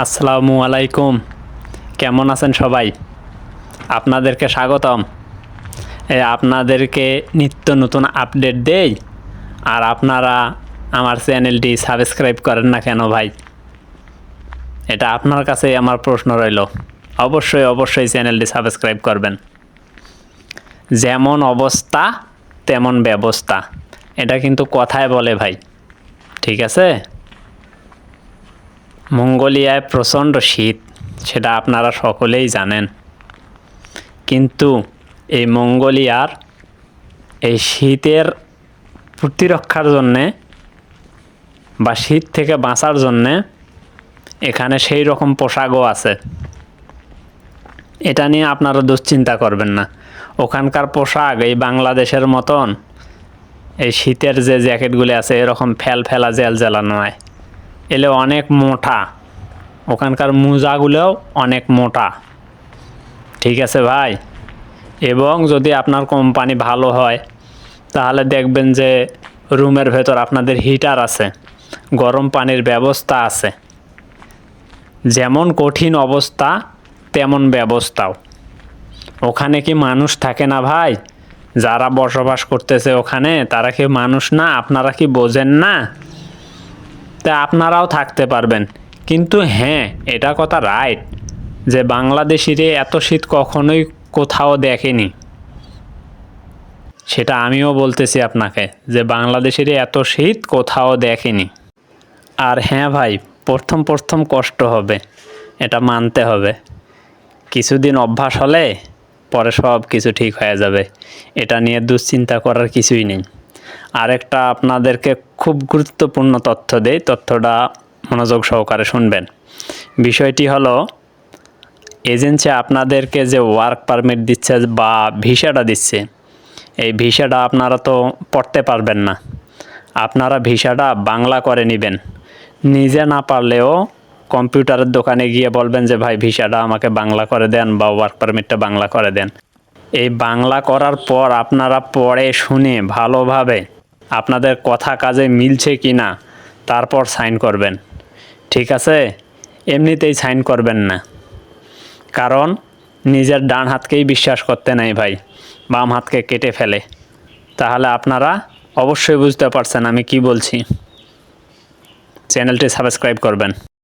আসসালামু আলাইকুম। কেমন আছেন সবাই? আপনাদেরকে স্বাগতম। আপনাদেরকে নিত্য নতুন আপডেট দেই। আর আপনারা আমার চ্যানেলটি সাবস্ক্রাইব করেন না কেন ভাই? এটা আপনার কাছেই আমার প্রশ্ন রইল। অবশ্যই অবশ্যই চ্যানেলটি সাবস্ক্রাইব করবেন। যেমন অবস্থা, তেমন ব্যবস্থা। এটা কিন্তু কথায় বলে ভাই। ঠিক আছে? মঙ্গোলিয়ায় প্রচণ্ড শীত, সেটা আপনারা সকলেই জানেন। কিন্তু এই মঙ্গোলিয়ার এই শীতের প্রতিরক্ষার জন্যে বা শীত থেকে বাঁচার জন্যে এখানে সেই রকম পোশাকও আছে। এটা নিয়ে আপনারা দুশ্চিন্তা করবেন না। ওখানকার পোশাক, এই বাংলাদেশের মতন এই শীতের যে জ্যাকেটগুলি আছে, এরকম ফেল ফেলা জেল জ্বালা নয় এলে অনেক মোটা। ওখানকার মোজাগুলোও অনেক মোটা। ঠিক আছে ভাই? এবং যদি আপনার কোম্পানি ভালো হয়, তাহলে দেখবেন যে রুমের ভেতর আপনাদের হিটার আছে, গরম পানির ব্যবস্থা আছে। যেমন কঠিন অবস্থা, তেমন ব্যবস্থাও। ওখানে কি মানুষ থাকে না ভাই? যারা বসবাস করতেছে ওখানে, তারা কি মানুষ না? আপনারা কি বোঝেন না? তা আপনারাও থাকতে পারবেন। কিন্তু হ্যাঁ এটা কথা রাইট যে বাংলাদেশিরে এত শীত কখনোই কোথাও দেখেনি। সেটা আমিও বলতেছি আপনাকে, যে বাংলাদেশিরে এত শীত কোথাও দেখেনি। আর হ্যাঁ ভাই, প্রথম প্রথম কষ্ট হবে, এটা মানতে হবে। কিছুদিন অভ্যাস হলে পরে সব কিছু ঠিক হয়ে যাবে। এটা নিয়ে দুশ্চিন্তা করার কিছুই নেই। আরেকটা আপনাদেরকে খুব গুরুত্বপূর্ণ তথ্য দেই, তথ্যটা মনোযোগ সহকারে শুনবেন। বিষয়টি হলো, এজেন্সি আপনাদেরকে যে ওয়ার্ক পারমিট দিচ্ছে বা ভিসাটা দিচ্ছে, এই ভিসাটা আপনারা তো পড়তে পারবেন না। আপনারা ভিসাটা বাংলা করে নেবেন। নিজে না পারলেও কম্পিউটারের দোকানে গিয়ে বলবেন যে, ভাই ভিসাটা আমাকে বাংলা করে দেন বা ওয়ার্ক পারমিটটা বাংলা করে দেন। এই বাংলা করার পর আপনারা পড়ে শুনে ভালোভাবে আপনাদের কথা কাজে মিলছে কি না, তারপর সাইন করবেন। ঠিক আছে? এমনিতেই সাইন করবেন না। কারণ নিজের ডান হাতকেই বিশ্বাস করতে নাই ভাই, বাম হাতকে কেটে ফেলে। তাহলে আপনারা অবশ্যই বুঝতে পারছেন আমি কি বলছি। চ্যানেলটি সাবস্ক্রাইব করবেন।